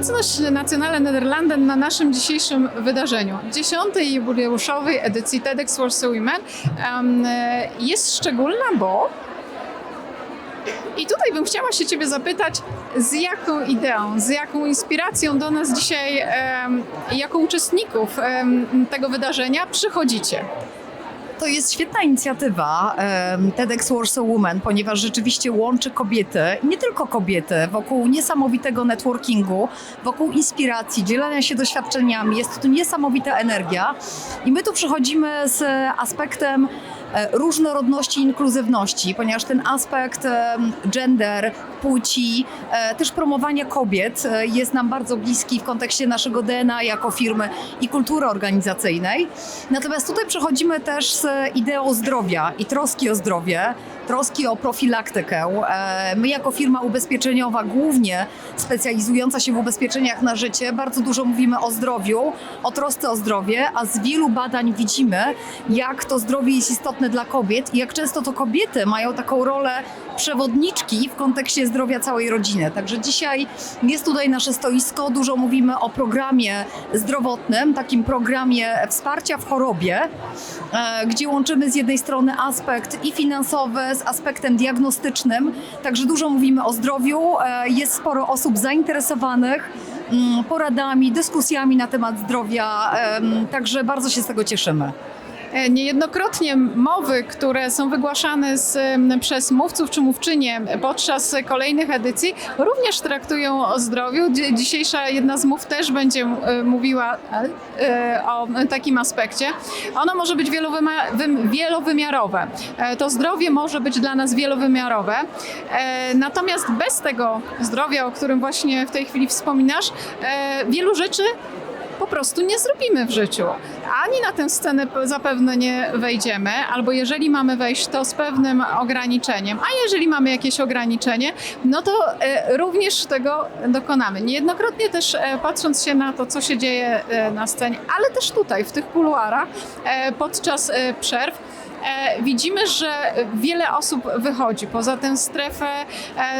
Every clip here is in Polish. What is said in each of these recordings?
Obecność Nacjonale Nederlanden na naszym dzisiejszym wydarzeniu, 10. jubileuszowej edycji TEDx Warsaw Women, jest szczególna, bo i tutaj bym chciała się Ciebie zapytać, z jaką ideą, z jaką inspiracją do nas dzisiaj, jako uczestników tego wydarzenia przychodzicie? To jest świetna inicjatywa TEDx Warsaw Women, ponieważ rzeczywiście łączy kobiety, nie tylko kobiety, wokół niesamowitego networkingu, wokół inspiracji, dzielenia się doświadczeniami. Jest tu niesamowita energia i my tu przychodzimy z aspektem różnorodności i inkluzywności, ponieważ ten aspekt em, gender, płci, e, też promowania kobiet e, jest nam bardzo bliski w kontekście naszego DNA jako firmy i kultury organizacyjnej. Natomiast tutaj przechodzimy też z ideą zdrowia i troski o zdrowie, troski o profilaktykę. E, My jako firma ubezpieczeniowa, głównie specjalizująca się w ubezpieczeniach na życie, bardzo dużo mówimy o zdrowiu, o trosce o zdrowie, a z wielu badań widzimy, jak to zdrowie jest istotne dla kobiet i jak często to kobiety mają taką rolę przewodniczki w kontekście zdrowia całej rodziny. Także dzisiaj jest tutaj nasze stoisko, dużo mówimy o programie zdrowotnym, takim programie wsparcia w chorobie, e, gdzie łączymy z jednej strony aspekt i finansowy z aspektem diagnostycznym, także dużo mówimy o zdrowiu, e, jest sporo osób zainteresowanych mm, poradami, dyskusjami na temat zdrowia, także bardzo się z tego cieszymy. E, Niejednokrotnie mowy, które są wygłaszane z, przez mówców czy mówczynie podczas kolejnych edycji, również traktują o zdrowiu. Dzi- Dzisiejsza jedna z mów też będzie e, mówiła e, o takim aspekcie. Ono może być wielowymiarowe. To zdrowie może być dla nas wielowymiarowe. Natomiast bez tego zdrowia, o którym właśnie w tej chwili wspominasz, wielu rzeczy po prostu nie zrobimy w życiu. Ani na tę scenę zapewne nie wejdziemy, albo jeżeli mamy wejść, to z pewnym ograniczeniem. A jeżeli mamy jakieś ograniczenie, no to e, również tego dokonamy. Niejednokrotnie też e, patrząc się na to, co się dzieje e, na scenie, ale też tutaj, w tych kuluarach, podczas przerw, widzimy, że wiele osób wychodzi poza tę strefę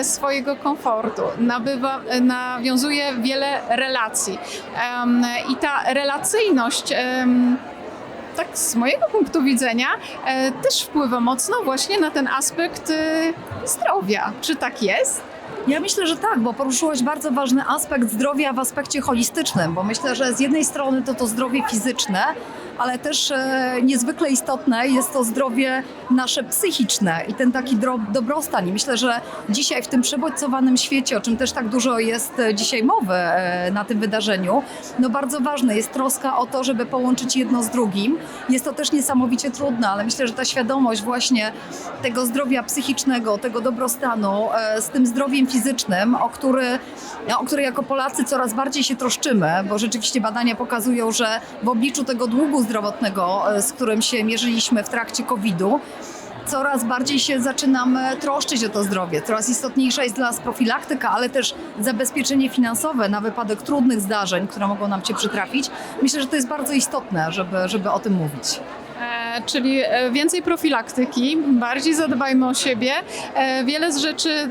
swojego komfortu, nabywa, nawiązuje wiele relacji. I ta relacyjność. Tak z mojego punktu widzenia e, też wpływa mocno właśnie na ten aspekt e, zdrowia. Czy tak jest? Ja myślę, że tak, bo poruszyłaś bardzo ważny aspekt zdrowia w aspekcie holistycznym, bo myślę, że z jednej strony to to zdrowie fizyczne, ale też e, niezwykle istotne jest to zdrowie nasze psychiczne i ten taki dobrostan. I myślę, że dzisiaj w tym przebodźcowanym świecie, o czym też tak dużo jest e, dzisiaj mowy e, na tym wydarzeniu, no bardzo ważne jest troska o to, żeby połączyć jedno z drugim. Jest to też niesamowicie trudne, ale myślę, że ta świadomość właśnie tego zdrowia psychicznego, tego dobrostanu z tym zdrowiem fizycznym, o który, o który jako Polacy coraz bardziej się troszczymy, bo rzeczywiście badania pokazują, że w obliczu tego długu zdrowotnego, e, z którym się mierzyliśmy w trakcie COVID-u, coraz bardziej się zaczynamy troszczyć o to zdrowie. Coraz istotniejsza jest dla nas profilaktyka, ale też zabezpieczenie finansowe na wypadek trudnych zdarzeń, które mogą nam się przytrafić. Myślę, że to jest bardzo istotne, żeby, żeby o tym mówić. E, czyli e, więcej profilaktyki, bardziej zadbajmy o siebie. Wiele z rzeczy,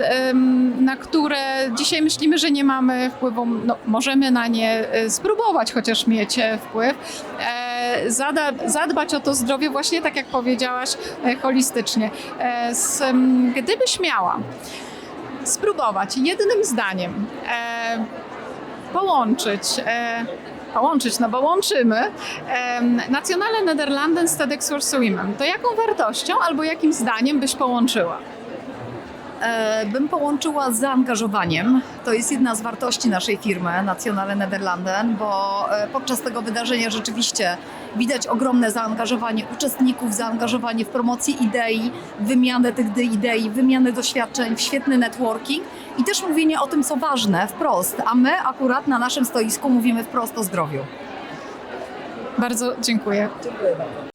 na które dzisiaj myślimy, że nie mamy wpływu, no, możemy na nie spróbować chociaż mieć wpływ. Zada, zadbać o to zdrowie właśnie tak jak powiedziałaś, e, holistycznie. E, gdybyś miała spróbować jednym zdaniem e, połączyć połączyć, no bo łączymy Nacjonale Nederlanden z TEDx Women. To jaką wartością albo jakim zdaniem byś połączyła? E, bym połączyła z zaangażowaniem. To jest jedna z wartości naszej firmy Nacjonale Nederlanden, bo e, podczas tego wydarzenia rzeczywiście widać ogromne zaangażowanie uczestników, zaangażowanie w promocję idei, wymianę tych idei, wymianę doświadczeń, w świetny networking i też mówienie o tym, co ważne, wprost. A my akurat na naszym stoisku mówimy wprost o zdrowiu. Bardzo dziękuję. Dziękuję bardzo.